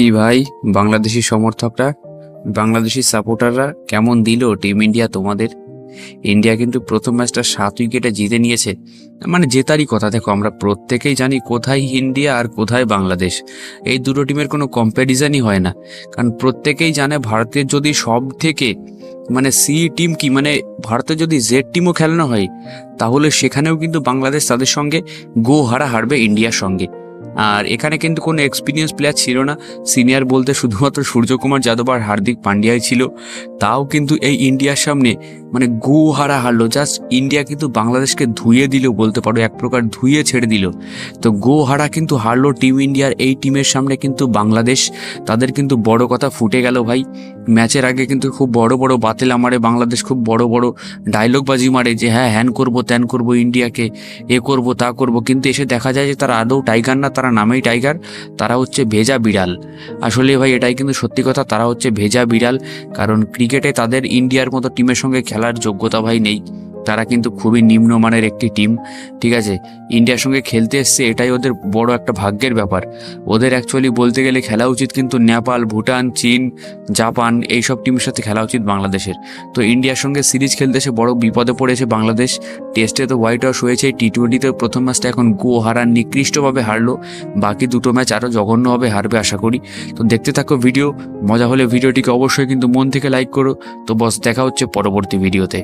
কি ভাই? বাংলাদেশি সমর্থকরা, বাংলাদেশি সাপোর্টাররা কেমন দিল টিম ইন্ডিয়া তোমাদের? ইন্ডিয়া কিন্তু প্রথম ম্যাচটা সাত উইকেটে জিতে নিয়েছে। মানে জেতারই কথা, দেখো, আমরা প্রত্যেকেই জানি কোথায় ইন্ডিয়া আর কোথায় বাংলাদেশ। এই দুটো টিমের কোনো কম্প্যারিজনই হয় না। কারণ প্রত্যেকেই জানে ভারতের যদি সব থেকে মানে সি টিম কি মানে ভারতের যদি জেড টিমও খেলানো হয়, তাহলে সেখানেও কিন্তু বাংলাদেশ তাদের সঙ্গে গো হারা হারবে ইন্ডিয়ার সঙ্গে। আর এখানে কিন্তু কোনো এক্সপিরিয়েন্স প্লেয়ার ছিল না। সিনিয়র বলতে শুধুমাত্র সূর্যকুমার যাদব আর হার্দিক পান্ডিয়াই ছিল। তাও কিন্তু এই ইন্ডিয়ার সামনে মানে গো হারা হারলো। জাস্ট ইন্ডিয়া কিন্তু বাংলাদেশকে ধুয়ে দিল বলতে পারো, এক প্রকার ধুয়ে ছেড়ে দিল। তো গো হারা কিন্তু হারলো টিম ইন্ডিয়ার এই টিমের সামনে কিন্তু বাংলাদেশ। তাদের কিন্তু বড় কথা ফুটে গেল ভাই। ম্যাচের আগে কিন্তু খুব বড় বড় বাতিল মারে বাংলাদেশ খুব বড় বড় ডায়লগবাজি মারে যে হ্যাঁ হ্যান করব, ত্যান করব ইন্ডিয়াকে এ করব, তা করব। কিন্তু এসে দেখা যায় যে তারা আদৌ টাইগার না তারা নামেই টাইগার, তারা হচ্ছে ভেজা বিড়াল। আসলে ভাই, এটাই কিন্তু সত্যি কথা, তারা হচ্ছে ভেজা বিড়াল, কারণ ক্রিকেটে তাদের ইন্ডিয়ার মতো টিমের সঙ্গে খেলার যোগ্যতা ভাই নেই। তারা কিন্তু খুবই নিম্নমানের একটি টিম, ঠিক আছে? ইন্ডিয়ার সঙ্গে খেলতে এসছে এটাই ওদের বড় একটা ভাগ্যের ব্যাপার। ওদের অ্যাকচুয়ালি বলতে গেলে খেলা উচিত কিন্তু নেপাল, ভুটান, চীন, জাপান এইসব টিমের সাথে খেলা উচিত বাংলাদেশের। তো ইন্ডিয়ার সঙ্গে সিরিজ খেলতে এসে বড় বিপদে পড়েছে বাংলাদেশ। টেস্টে তো হোয়াইট ওয়াশ হয়েছে টি টোয়েন্টিতে প্রথম ম্যাচটা এখন গো হারার নিকৃষ্টভাবে হারলো। বাকি দুটো ম্যাচ আরও জঘন্যভাবে হারবে আশা করি। তো দেখতে থাকো ভিডিও মজা হলে ভিডিওটিকে অবশ্যই কিন্তু মন থেকে লাইক করো। তো বস, দেখা হচ্ছে পরবর্তী ভিডিওতে